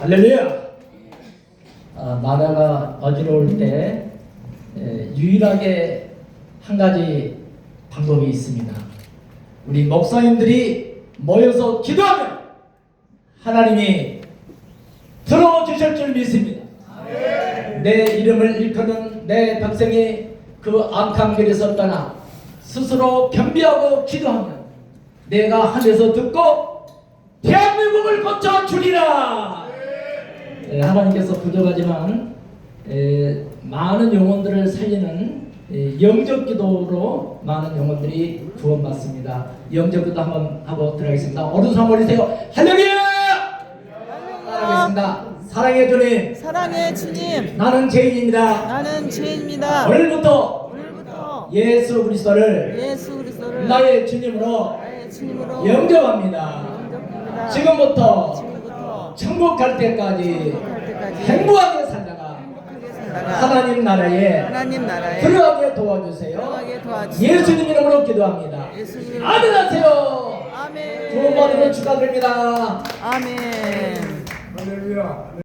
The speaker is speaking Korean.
할렐루야. 아, 나라가 어지러울 때 에, 유일하게 한 가지 방법이 있습니다. 우리 목사님들이 모여서 기도하면 하나님이 들어주실 줄 믿습니다. 내 이름을 일컫는 내 백성이 그 악한 길에서 떠나 스스로 겸비하고 기도하면 내가 하늘에서 듣고 대한민국을 고쳐 주리라. 예, 하나님께서 부족하지만 에, 많은 영혼들을 살리는 에, 영적 기도로 많은 영혼들이 구원받습니다. 영적 기도 한번 하고 들어가겠습니다. 오른손 한번 올리세요. 할렐루야! 따라하겠습니다. 사랑해 주님, 사랑의 주님, 나는 죄인입니다. 나는 죄인입니다. 오늘부터 오늘부터 예수 그리스도를 예수 그리스도를 나의 주님으로 나의 주님으로 영접합니다. 지금부터 지금부터 천국 갈 때까지 행복하게 살다가 행복하게 살다가 하나님 나라에 하나님 나라에 들어가게 도와주세요. 예수님 이름으로 기도합니다. 예수님 아멘 하세요. 아멘. 구원 받으면 축하드립니다. 아멘. 할렐루야.